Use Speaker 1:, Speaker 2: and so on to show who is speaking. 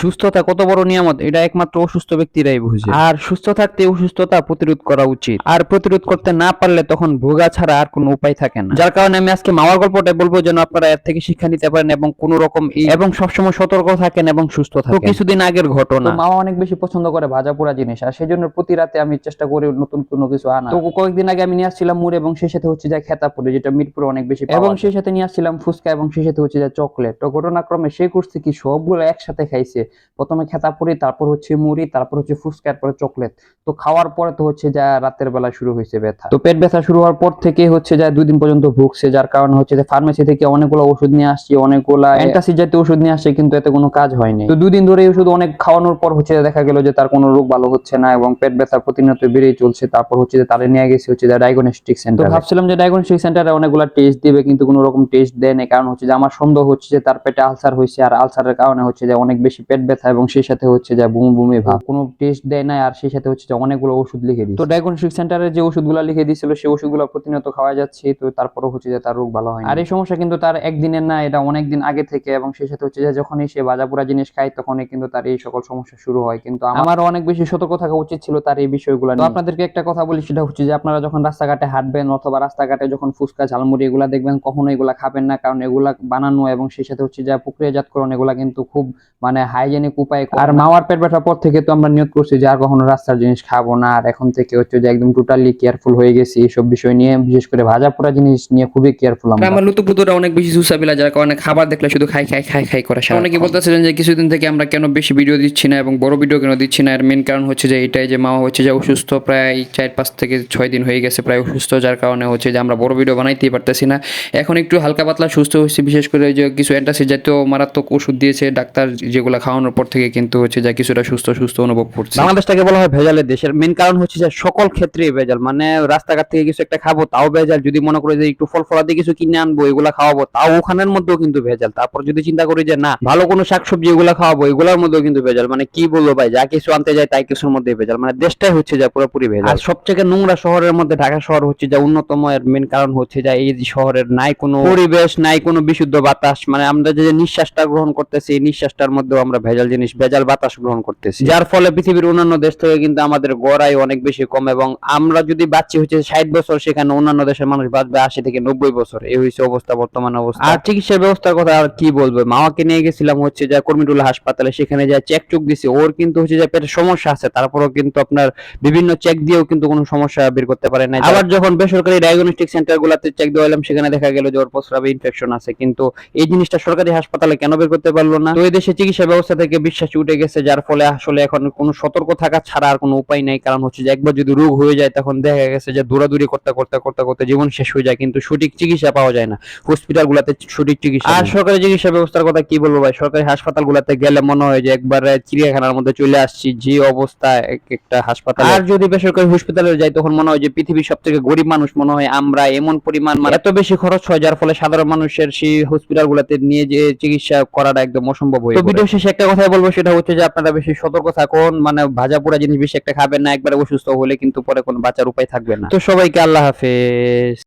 Speaker 1: সুস্থতা কত বড় নিয়ামত? এটা একমাত্র অসুস্থ ব্যক্তিরাই বুঝে। আর সুস্থ থাকতে অসুস্থতা প্রতিরোধ করা উচিত। আর প্রতিরোধ করতে না পারলে তখন ভোগা ছাড়া আর কোনো উপায় থাকে না। যার কারণে আমি আজকে মামার গল্পটা বলব যেন আপনারা এর থেকে শিক্ষা নিতে পারেন এবং কোন রকম এবং সবসময় সতর্ক থাকেন এবং সুস্থ থাকেন। কিছুদিন আগের ঘটনা। মামা অনেক বেশি পছন্দ করে ভাজা পোড়া জিনিস। আর সেই জন্য প্রতি রাতে আমি চেষ্টা করি নতুন কোনো কিছু আনা তো কয়েকদিন আগে আমি নিয়ে আসছিলাম মুড় এবং সেই সাথে হচ্ছে যে খেতাপুরি যেটা মিরপুরে অনেক বেশি এবং সেই সাথে নিয়ে আসছিলাম ফুচকা এবং সেই সাথে হচ্ছে যে চকলেট। তো ঘটনাক্রমে সে করছে কি সবগুলো একসাথে খাইছে? প্রথমে খেতাপুরি তারপর হচ্ছে মুড়ি তারপর হচ্ছে ফুচকা তারপরে চকলেট। তো খাওয়ার পরে তো হচ্ছে যা রাতের বেলা শুরু হয়েছে ব্যথা। তো পেট ব্যথা শুরু হওয়ার পর থেকে হচ্ছে যা দুই দিন পর্যন্ত ভুগছে যার কারণে হচ্ছে যে ফার্মেসি থেকে অনেকগুলো ওষুধ নিয়ে আসছি অনেকগুলা অ্যান্টাসিড জাতীয় ওষুধ নিয়ে আসছে কিন্তু এতে কোনো কাজ হয়নি। তো দুদিন ধরে ওষুধ অনেক খাওয়ানোর পর হচ্ছে দেখা গেল যে তার কোনো রোগ ভালো হচ্ছে না এবং পেট ব্যথা প্রতিনিয়ত বেড়েই চলছে। তারপর হচ্ছে যে তারে নিয়ে গেছে হচ্ছে যে ডায়াগনস্টিক সেন্টার ভাবছিলাম যে ডায়াগনস্টিক সেন্টারে অনেকগুলো টেস্ট দিবে কিন্তু কোনো রকম টেস্ট দেয় না কারণ হচ্ছে যে আমার সন্দেহ হচ্ছে যে তার পেটে আলসার হয়েছে আর আলসারের কারণে হচ্ছে যে অনেক বেশি পেট ব্যথা এবং সেই সাথে হচ্ছে যে বুমি বুমি ভাব কোনো টেস্ট দেয় না আর সেই সাথে হচ্ছে যে অনেকগুলো ওষুধ লিখে দিই তো ডায়াগনস্টিক সেন্টারে যে ওষুধগুলো লিখে দিয়েছিল, সেই ওষুধগুলো প্রতিনিয়ত খাওয়া যাচ্ছে, তো তারপরে হচ্ছে যে তার রোগ ভালো হয় আর এই সমস্যা কিন্তু তার একদিনের না, এটা অনেক দিন আগে থেকে এবং সেই সাথে হচ্ছে যে যখনই সে বাজাপুরা জিনিস খায়, তখনই কিন্তু তার এই সকল সমস্যা শুরু হয়। কিন্তু আমার অনেক বেশি সতর্ক থাকা উচিত ছিল তার এই বিষয়গুলো। তো আপনাদেরকে একটা কথা বলি, সেটা হচ্ছে যে আপনারা যখন রাস্তাঘাটে হাঁটবেন অথবা রাস্তাঘাটে যখন ফুচকা, ঝালমুড়ি এগুলা দেখবেন, কখনো এগুলা খাবেন না, কারণ এগুলা বানানো এবং সেই সাথে হচ্ছে যে প্রক্রিয়াজাতকরণ এগুলা কিন্তু খুব মানে হাইজেনিক উপায় আর মাওয়ার পেট ব্যথার পর থেকে তো আমরা নিয়োগ করছি যে আর কখনো রাস্তার জিনিস খাব না। আর এখন থেকে হচ্ছে যে একদম টোটালি কেয়ারফুল হয়ে গেছি এইসব বিষয় নিয়ে। বিশেষ করে ভাজা পোড়া জিনিস নিয়ে খুবই কেয়ারফুল আমরা।
Speaker 2: আমার লুতুপুতুরা অনেক বেশি সুসাবিলা যার কারণে খাবার দেখলে শুধু খাই খাই খাই খাই করে সারা অনেকে বলতেছিলেন যে কিছুদিন থেকে আমরা কেন বেশি ভিডিও দিচ্ছি না এবং বড় ভিডিও কেন দিচ্ছি না। এর মেন কারণ হচ্ছে যে এটাই যে মা হচ্ছে যে অসুস্থ প্রায় চার পাঁচ থেকে ছয় দিন হয়ে গেছে প্রায় অসুস্থ যার কারণে হচ্ছে যে আমরা বড় ভিডিও বানাইতেই পারতেছি না। এখন একটু হালকা পাতলা সুস্থ হয়েছে বিশেষ করে যে কিছু অ্যান্টাসিড জাতীয় মারাত্মক ওষুধ দিয়েছে ডাক্তার যেগুলো খাওয়ানোর পর থেকে কিন্তু হচ্ছে যে কিছুটা সুস্থ সুস্থ অনুভব করছে।
Speaker 1: বাংলাদেশটাকে বলা হয় ভেজালের দেশের মেন কারণ হচ্ছে যে সকল ক্ষেত্রেই ভেজাল। মানে রাস্তাঘাট থেকে কিছু একটা খাব তাও ভেজাল। যদি মনে করি যে একটু ফল ফলাদি কিছু কিনে আনব এগুলা খাওয়াবো তাও ওখানের মধ্যেও কিন্তু ভেজাল। তারপর যদি চিন্তা করি যে না ভালো কোনো শাকসবজি এগুলা খাওয়াবো এগুলোর মধ্যেও কিন্তু ভেজাল। মানে কি বলব ভাই যা কিছু আনতে যায় তাই কিছুর মধ্যে ভেজাল। মানে দেশটাই হচ্ছে যা পুরোপুরি ভেজাল। আর সবথেকে নোংরা শহরের মধ্যে ঢাকা শহর হচ্ছে যা অন্যতম এর মেন কারণ হচ্ছে যা এই শহরের নাই কোনো পরিবেশ নাই কোনো বিশুদ্ধ বাতাস। মানে আমরা যে নিঃশ্বাসটা গ্রহণ করতেছি এই নিঃশ্বাসটার মধ্যেও আমরা ভেজাল জিনিস ভেজাল বাতাস গ্রহণ করতেছি। যার ফলে পৃথিবীর অন্যান্য দেশ থেকে কিন্তু আমাদের গড়াই অনেক বেশি কম এবং আমরা যদি বাচ্চি হচ্ছে ষাট বছর সেখানে অন্যান্য দেশের মানুষ বাঁচবে আশি থেকে নব্বই বছর। এই হচ্ছে অবস্থা বর্তমান অবস্থা। আর চিকিৎসা ব্যবস্থার কথা আর কি বলব? মামাকে নিয়ে গেছিলাম হচ্ছে যে কর্মীটুলা হাসপাতালে সেখানে যা চেক চুক দিছে ওর কিন্তু হচ্ছে যে পেটের সমস্যা আছে। তারপরেও কিন্তু আপনার বিভিন্ন চেক দিয়েও কিন্তু কোনো সমস্যা বের করতে পারে না আবার যখন বেসরকারি ডায়াগনস্টিক সেন্টার গুলাতে চেক দেওয়ালাম সেখানে দেখা গেল যে ওর প্রস্রাবে ইনফেকশন আছে। কিন্তু এই জিনিসটা সরকারি হাসপাতালে কেন বের করতে পারল না? তো এই দেশে চিকিৎসা ব্যবস্থা থেকে বিশ্বাস উঠে গেছে যার ফলে আসলে এখন কোনো সতর্ক থাকা ছাড়া আর কোনো উপায় নেই। কারণ হচ্ছে যে একবার যদি রোগ হয়ে যায় তখন দেখা গেছে যে দৌড়াদৌড়ি করতে করতে করতে করতে জীবন শেষ হয়ে যায় কিন্তু সঠিক চিকিৎসা পাওয়া যায় না। হসপিটাল গুলাতে সঠিক চিকিৎসা আর সরকারি চিকিৎসা ব্যবস্থার কথা কি বলব ভাই? সরকারি হাসপাতাল গুলাতে গেলে মনে হয় যে একবার চিড়িয়াখানার মধ্যে চলে আসছি যে অবস্থা এক একটা হাসপাতাল। আর যদি বেসরকারি হসপিটালে যাই তখন মনে হয় যে পৃথিবীর সব থেকে গরিব মানুষ মনে হয় আমরা এমন পরিমাণ মানে এত বেশি খরচ হয় যার ফলে সাধারণ মানুষের সেই হসপিটাল গুলাতে নিয়ে যে চিকিৎসা করাটা একদম অসম্ভব হয়ে ভিডিও শেষে একটা কথাই বলব, সেটা হচ্ছে যে আপনারা বেশি সতর্ক থাকুন। মানে ভাজা পোড়া জিনিস বেশি একটা খাবেন না, একবারে অসুস্থ হলে কিন্তু পরে কোনো বাঁচার উপায় থাকবে না। তো সবাইকে আল্লাহ হাফেজ।